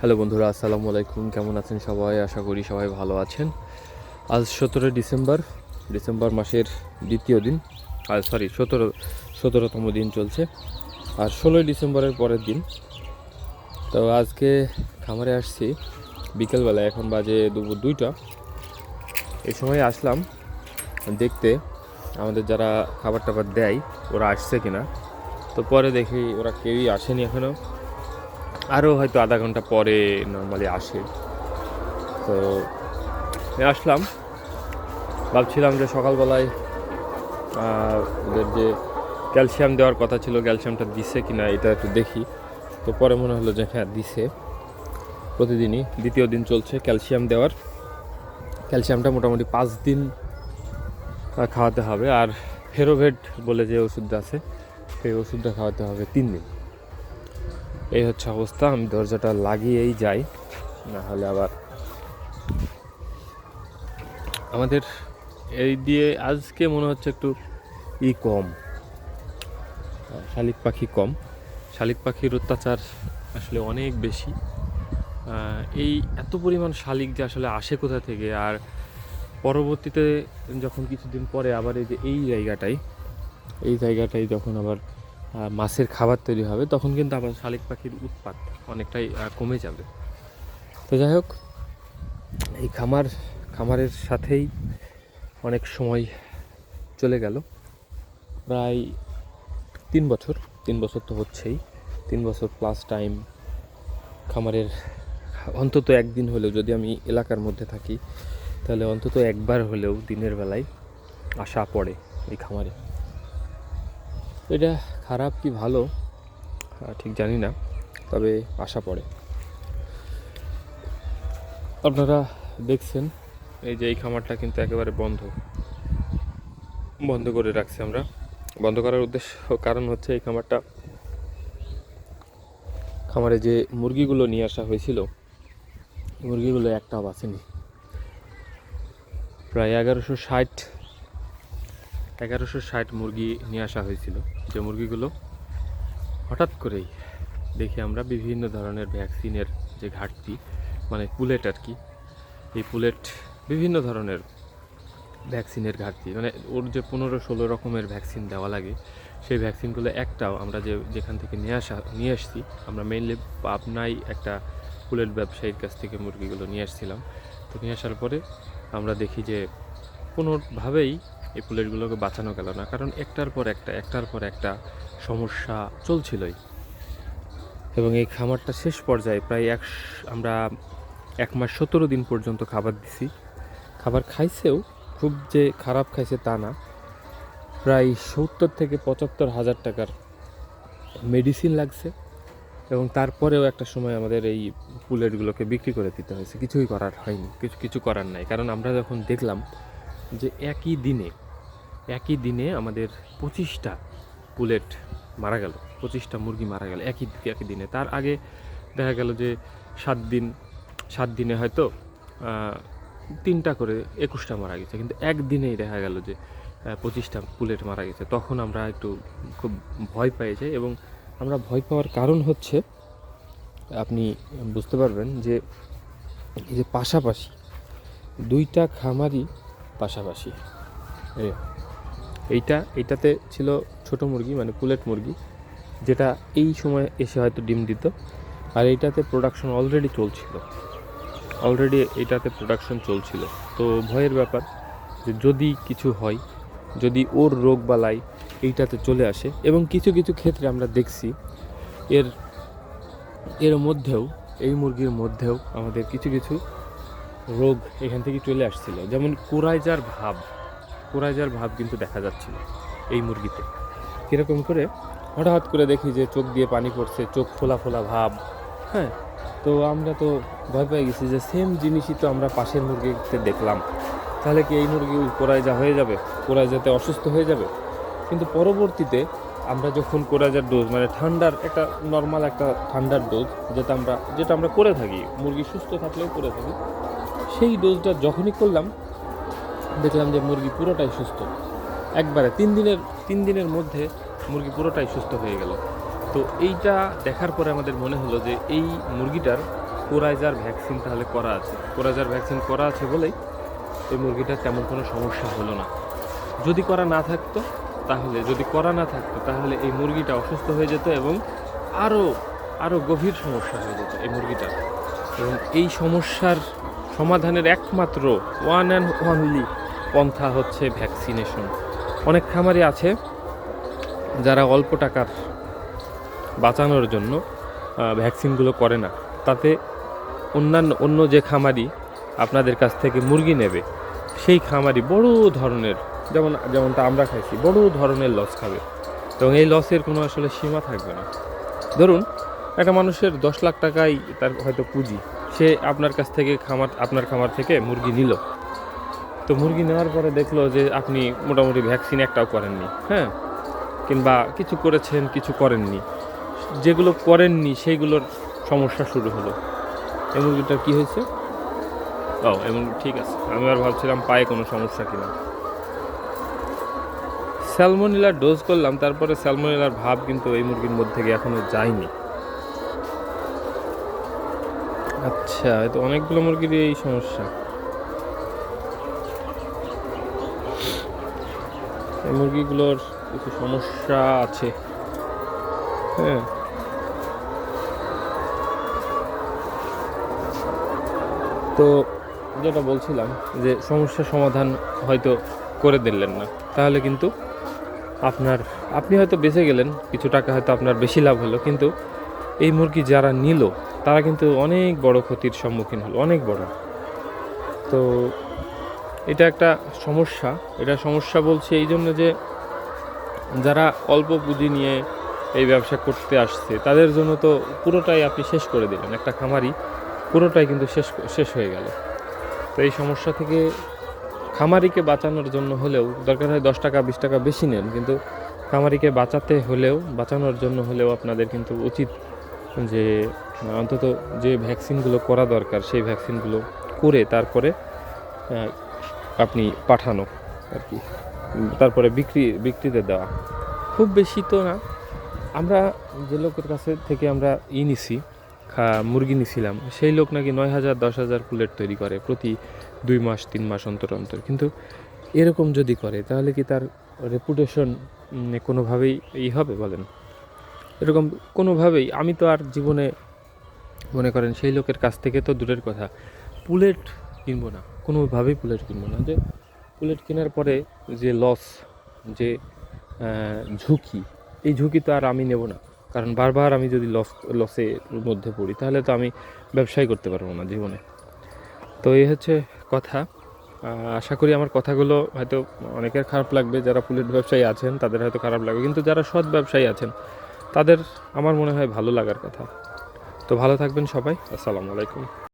Hello বন্ধুরা, আসসালামু আলাইকুম। কেমন আছেন সবাই? আশা করি সবাই ভালো আছেন। আজ সতেরোই ডিসেম্বর ডিসেম্বর মাসের দ্বিতীয় দিন। আর সরি সতেরো, সতেরোতম দিন চলছে। আর ষোলোই ডিসেম্বরের পরের দিন। তো আজকে খামারে আসছি। বিকেলবেলা এখন বাজে দুপুর দুইটা। এই সময় আসলাম দেখতে। আমাদের যারা খাবার টাবার দেয়, ওরা আসছে কিনা। তো পরে দেখি ওরা কেউই আসেনি এখনও আরও হয়তো আধা ঘণ্টা পরে নর্মালি আসে। তো আসলাম। ভাবছিলাম যে সকালবেলায় ওদের যে ক্যালসিয়াম দেওয়ার কথা ছিল, ক্যালসিয়ামটা দিছে কি না এটা একটু দেখি। তো পরে মনে হলো যে হ্যাঁ দিছে। প্রতিদিনই, দ্বিতীয় দিন চলছে ক্যালসিয়াম দেওয়ার। ক্যালসিয়ামটা মোটামুটি পাঁচ দিন খাওয়াতে হবে। আর ফেরোভেট বলে যে ওষুধটা আছে, সেই ওষুধটা খাওয়াতে হবে তিন দিন। এই হচ্ছে অবস্থা, আমি দরজাটা লাগিয়েই যাই না হলে আবার আমাদের এই দিয়ে আজকে মনে হচ্ছে একটু ই কম, শালিক পাখি কম, শালিক পাখির অত্যাচার আসলে অনেক বেশি। এই এত পরিমাণ শালিক যে আসলে আসে কোথা থেকে, আর পরবর্তীতে যখন কিছুদিন পরে আবার এই যে এই জায়গাটাই এই জায়গাটাই যখন আবার মাছের খাবার তৈরি হবে, তখন কিন্তু আবার শালিক পাখির উৎপাত অনেকটাই কমে যাবে। তো যাই হোক, এই খামার, খামারের সাথেই অনেক সময় চলে গেল। প্রায় তিন বছর তিন বছর তো হচ্ছেই। তিন বছর প্লাস টাইম খামারের অন্তত একদিন হলেও, যদি আমি এলাকার মধ্যে থাকি, তাহলে অন্তত একবার হলেও দিনের বেলায় আসা পড়ে এই খামারে। এটা খারাপ কি ভালো? ঠিক জানি না তবে আশা পড়ে। আপনারা দেখছেন। এই যে এই খামারটা কিন্তু একেবারে বন্ধ। বন্ধ করে রাখছি আমরা। বন্ধ করার উদ্দেশ্য কারণ হচ্ছে এই খামারটা। খামারে যে মুরগিগুলো নিয়ে আসা হয়েছিল মুরগিগুলো একটাও বাঁচেনি প্রায় এগারোশো ষাট এগারোশো ষাট মুরগি নিয়ে আসা হয়েছিল। যে মুরগিগুলো হঠাৎ করেই দেখি আমরা বিভিন্ন ধরনের ভ্যাকসিনের যে ঘাটতি মানে পুলেট আর কি, এই পুলেট বিভিন্ন ধরনের ভ্যাকসিনের ঘাটতি মানে ওর যে পনেরো ষোলো রকমের ভ্যাকসিন দেওয়া লাগে, সেই ভ্যাকসিনগুলো একটাও আমরা যে যেখান থেকে নিয়ে আসা, নিয়ে আসছি আমরা মেইনলি পাবনাই একটা পুলেট ব্যবসায়ীর কাছ থেকে মুরগিগুলো নিয়ে আসছিলাম তো নিয়ে আসার পরে আমরা দেখি যে কোনোভাবেই এই পুলেটগুলোকে বাঁচানো গেল না। কারণ একটার পর একটা, একটার পর একটা সমস্যা চলছিলই। এবং এই খামারটা শেষ পর্যায়ে প্রায় এক আমরা এক মাস সতেরো দিন পর্যন্ত খাবার দিছি। খাবার খাইছেও খুব যে খারাপ খাইছে তা না। প্রায় সত্তর থেকে পঁচাত্তর হাজার টাকার মেডিসিন লাগছে এবং তারপরেও একটা সময় আমাদের এই পুলেটগুলোকে বিক্রি করে দিতে হয়েছে। কিছুই করার হয়নি, কিছু কিছু করার নাই। কারণ আমরা যখন দেখলাম যে একই দিনে একই দিনে আমাদের পঁচিশটা পুলেট মারা গেল, পঁচিশটা মুরগি মারা গেল, একই একই দিনে। তার আগে দেখা গেল যে সাত দিন, সাত দিনে হয়তো তিনটা করে একুশটা মারা গেছে। কিন্তু একদিনেই দেখা গেল যে পঁচিশটা পুলেট মারা গেছে। তখন আমরা একটু খুব ভয় পেয়ে যাই এবং আমরা ভয় পাওয়ার কারণ হচ্ছে, আপনি বুঝতে পারবেন যে যে পাশাপাশি দুইটা খামারই পাশাপাশি। এই এইটা, এইটাতে ছিল ছোট মুরগি মানে পুলেট মুরগি, যেটা এই সময় এসে হয়তো ডিম দিত। আর এইটাতে প্রোডাকশন অলরেডি চলছিল। অলরেডি এটাতে প্রোডাকশন চলছিল। তো ভয়ের ব্যাপার যে যদি কিছু হয়, যদি ওর রোগ বালাই এইটাতে চলে আসে, এবং কিছু কিছু ক্ষেত্রে আমরা দেখছি এর এর মধ্যেও, এই মুরগির মধ্যেও আমাদের কিছু কিছু রোগ এখান থেকে চলে আসছিল। যেমন কোরাইজার ভাব কোরাইজার ভাব কিন্তু দেখা যাচ্ছিল এই মুরগিতে। কীরকম করে? হঠাৎ করে দেখি যে চোখ দিয়ে পানি পড়ছে, চোখ ফোলা ফোলা ভাব হ্যাঁ? তো আমরা তো ভয় পেয়ে গেছি যে সেম জিনিসই তো আমরা পাশের মুরগিতে দেখলাম। তাহলে কি এই মুরগি কোরাইজা হয়ে যাবে? কোরাইজাতে অসুস্থ হয়ে যাবে? কিন্তু পরবর্তীতে আমরা যখন কোরাইজার ডোজ মানে ঠান্ডার একটা নর্মাল একটা ঠান্ডার ডোজ যেটা আমরা যেটা আমরা করে থাকি, মুরগি সুস্থ থাকলেও করে থাকি সেই ডোজটা যখনই করলাম, দেখলাম যে মুরগি পুরোটাই সুস্থ। একবারে তিন দিনের তিন দিনের মধ্যে মুরগি পুরোটাই সুস্থ হয়ে গেল। তো এইটা দেখার পরে আমাদের মনে হলো যে এই মুরগিটার কোরাইজার ভ্যাকসিন তাহলে করা আছে। কোরাইজার ভ্যাকসিন করা আছে বলেই এই মুরগিটার তেমন কোনো সমস্যা হলো না। যদি করা না থাকতো, তাহলে যদি করা না থাকতো, তাহলে এই মুরগিটা অসুস্থ হয়ে যেত এবং আরও আরও গভীর সমস্যা হয়ে যেত এই মুরগিটার। এবং এই সমস্যার সমাধানের একমাত্র ওয়ান অ্যান্ড অনলি পন্থা হচ্ছে ভ্যাকসিনেশন অনেক খামারি আছে যারা অল্প টাকার বাঁচানোর জন্য ভ্যাকসিনগুলো করে না। তাতে অন্যান্য, অন্য যে খামারি আপনাদের কাছ থেকে মুরগি নেবে, সেই খামারি বড় ধরনের, যেমন, যেমনটা আমরা খাইছি, বড় ধরনের লস খাবে। এবং এই লসের কোনো আসলে সীমা থাকবে না। ধরুন, একটা মানুষের দশ লাখ টাকাই তার হয়তো পুঁজি সে আপনার কাছ থেকে খামার, আপনার খামার থেকে মুরগি নিল। তো মুরগি নেওয়ার পরে দেখল যে আপনি মোটামুটি ভ্যাকসিন একটাও করেননি হ্যাঁ? কিংবা কিছু করেছেন, কিছু করেননি। যেগুলো করেননি, সেইগুলোর সমস্যা শুরু হলো। এই মুরগিটার কী হয়েছে? ও এমন ঠিক আছে। আমি আর ভাবছিলাম পায়ে কোনো সমস্যা কিনা। স্যালমোনিলার ডোজ করলাম, তারপরে স্যালমোনিলার ভাব কিন্তু এই মুরগির মধ্যে থেকে এখনও যায়নি। আচ্ছা তো অনেকগুলো মুরগিরই এই সমস্যা। এই মুরগিগুলোর কিছু সমস্যা আছে। হ্যাঁ। তো যেটা বলছিলাম যে সমস্যা সমাধান হয়তো করে দিলেন না, তাহলে কিন্তু আপনার, আপনি হয়তো বেঁচে গেলেন, কিছু টাকা হয়তো আপনার বেশি লাভ হলো, কিন্তু এই মুরগি যারা নিল তারা কিন্তু অনেক বড় ক্ষতির সম্মুখীন হলো, অনেক বড়। তো এটা একটা সমস্যা, এটা সমস্যা বলছে এই জন্য যে যারা অল্প পুঁজি নিয়ে এই ব্যবসা করতে আসছে, তাদের জন্য তো পুরোটাই আপনি শেষ করে দিলেন, একটা খামারি পুরোটাই কিন্তু শেষ শেষ হয়ে গেল। তো এই সমস্যা থেকে খামারিকে বাঁচানোর জন্য হলেও, দরকার হয় দশ টাকা, বিশ টাকা বেশি নেন, কিন্তু খামারিকে বাঁচাতে হলেও, বাঁচানোর জন্য হলেও আপনাদের কিন্তু উচিত যে, অন্তত যে ভ্যাকসিনগুলো করা দরকার, সেই ভ্যাকসিনগুলো করে তারপরে আপনি পাঠানো আর কি। তারপরে বিক্রি, বিক্রিতে দেওয়া। খুব বেশি তো না। আমরা যে লোকের কাছে থেকে আমরা ই নিছি, খা, মুরগি নিছিলাম, সেই লোক নাকি নয় হাজার, দশ হাজার প্লেট তৈরি করে প্রতি দুই মাস, তিন মাস অন্তর অন্তর। কিন্তু এরকম যদি করে, তাহলে কি তার রেপুটেশন কোনোভাবেই ই হবে বলেন? এরকম কোনোভাবেই আমি তো আর জীবনে মনে করেন সেই লোকের কাছ থেকে তো দূরের কথা। পুলেট কিনবো না, কোনোভাবেই পুলেট কিনবো না। যে পুলেট কেনার পরে যে লস যে ঝুঁকি, এই ঝুঁকি তো আর আমি নেব না। কারণ বারবার আমি যদি লস লসের মধ্যে পড়ি, তাহলে তো আমি ব্যবসায় করতে পারব না জীবনে। তো এই হচ্ছে কথা। আশা করি আমার কথাগুলো হয়তো অনেকের খারাপ লাগবে। যারা পুলেট ব্যবসায়ী আছেন, তাদের হয়তো খারাপ লাগবে। কিন্তু যারা সৎ ব্যবসায়ী আছেন তাদের আমার মনে হয় ভালো লাগার কথা। তো ভালো থাকবেন সবাই। আসসালামু আলাইকুম।